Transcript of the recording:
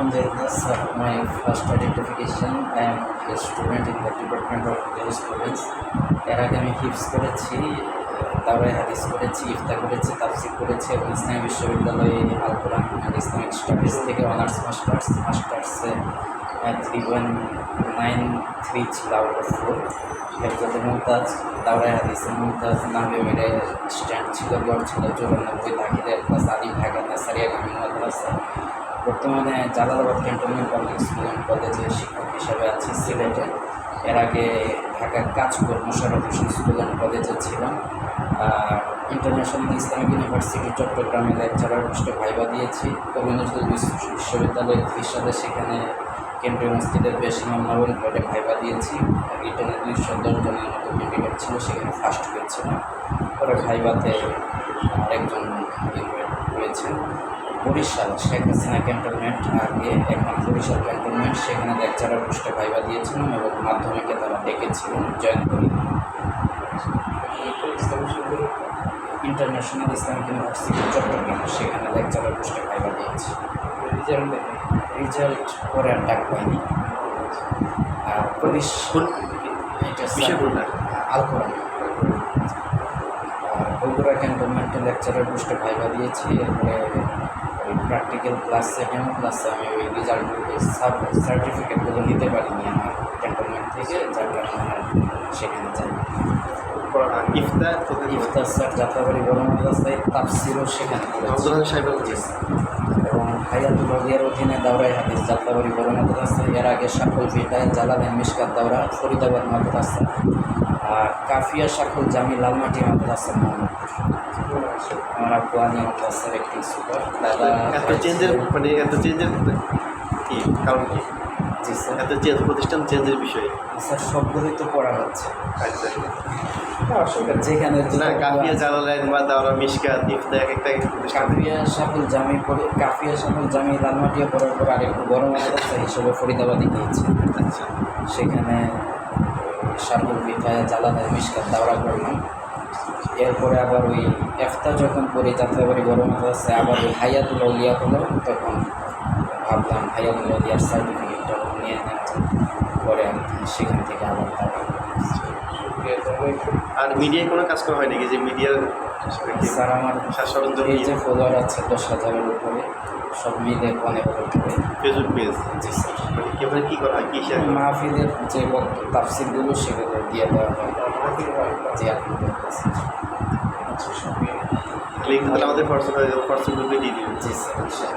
Alhamdulillah, sir. My first identification, I am a student in the Department of Jurisprudence. এর আগে আমি হিপস করেছি তারপরে হাদিস করেছি ইফতা করেছি তাফসির করেছি এবং ইসলামী বিশ্ববিদ্যালয়ে আল কোরআন ইসলামিক স্টাডিজ থেকে অনার্স মাস্টার্স মাস্টার্সে থ্রি পয়েন্ট নাইন থ্রি ছিল আউট অফ ফোর হেফজাতে মুমতাজ দাওরায় হাদিসে মুমতাজ নামে মেরে স্ট্যান্ড ছিল গড় ছিল চৌরানব্বই দাখিলের প্লাস আদি ঢাকা নাসারিয়া গামী মাদ্রাসা বর্তমানে Jalalabad cantonment public school and কলেজে শিক্ষক হিসাবে আছি সিলেটে। এর আগে ঢাকার কাজপুর মোশারফ হোসেন স্কুল অ্যান্ড কলেজে ছিলাম। ইন্টারন্যাশনাল ইসলামিক ইউনিভার্সিটি চট্টগ্রামে লেকচারার পোস্টে ভাইবা দিয়েছি। কবি নজরুল বিশ্ব- বিশ্ববিদ্যালয় ত্রিশালে সেখানে কেন্দ্রীয় মসজিদের বেশ ইমাম ঘটে ভাইবা দিয়েছি। রিটার্নে দুইশো দশ জনের মতো ক্যান্ডিডেট ছিল, সেখানে ফার্স্ট হয়েছিলাম। পরে ভাইবাতে আরেকজন হয়েছেন। বরিশাল শেখ হাসিনা ক্যান্টনমেন্ট আগে এখন বরিশাল ক্যান্টনমেন্ট সেখানে লেকচারার পোস্টে ভাইবা দিয়েছিলাম এবং মাধ্যমিকে তারা ডেকেছিলেন জয়েন করি। ইন্টারন্যাশনাল ইসলামিক ইউনিভার্সিটি চট্টগ্রাম সেখানে লেকচারার পোস্টে ভাইবা দিয়েছি। রেজাল্ট পরে আর ডাক পাইনি। আর বরিশাল এটা আল কোরআন। আর বগুড়া ক্যান্টনমেন্টে লেকচারের পোস্টে ভাইবা দিয়েছি এরপরে ওই প্র্যাকটিক্যাল ক্লাসে ডেমো ক্লাসে আমি ওই রেজাল্ট সাব সার্টিফিকেটগুলো নিতে পারিনি আমার ক্যান্টনমেন্ট থেকে যার কারণে আর সেখানে যাই। ইফতার ইফতার স্যার যাত্রাবাড়ি বড় মাদ্রাসায় তাফসিরও সেখানে এবং হায়াতুল রবিয়ার অধীনে দাওরাই হাদিস যাত্রাবাড়ি বড় মাদ্রাসা এর আগে সাকল ভিটায় জালালেন মিসকাত দাওরা ফরিদাবাদ মাদ্রাসা। কাফিয়া সাকল জামি লালমাটি মাদ্রাসা আমার আব্বু আলী মাদ্রাসার একটি সুপার। দাদা এত চেঞ্জের মানে এত চেঞ্জের কি কারণ কি? জি স্যার। এত চেঞ্জ প্রতিষ্ঠান চেঞ্জের বিষয়? স্যার সবগুলোই তো পড়া হচ্ছে। আচ্ছা। যেখানে কাফিয়া জালালাইন বা দাওরা মিশকাত ইফতা এক একটা কাফিয়া সাকুল জামি পড়ে কাফিয়া সাকুল জামি লালমাটিয়া পড়ার পর আরেকটু বড় মাদ্রাসা হিসেবে ফরিদাবাদে গিয়েছে। আচ্ছা। সেখানে সার্বল বিঠায় জ্বালানের আবিষ্কার দাওরা করলাম। এরপরে আবার ওই এফতা যখন পড়ি আবার গরম হয়েছে আবার ওই হাইয়াতুল অলিয়া হলো, তখন ভাবলাম হাইয়াতুল অলিয়ার সার্টিফিকেটটা নিয়ে নেওয়া পরে সেখান থেকে আবার টাকা আর মিডিয়ায় কোনো কাজ করা হয় নাকি যে মিডিয়ার স্যার আমার সরঞ্জাম এই যে ফলোয়ার আছে দশ হাজারের উপরে সব মিলে উপরে ফেসবুক পেজ জি স্যার। মানে কি করা হয়? কি শেয়ার? মাহফিলের যে তাফসিরগুলো সেগুলো দিয়ে দেওয়া হয়। জি আপনাদের কাছে লিঙ্ক তাহলে আমাদের হোয়াটসঅ্যাপ হোয়াটসঅ্যাপ গ্রুপে দিয়ে দিবেন। জি স্যার।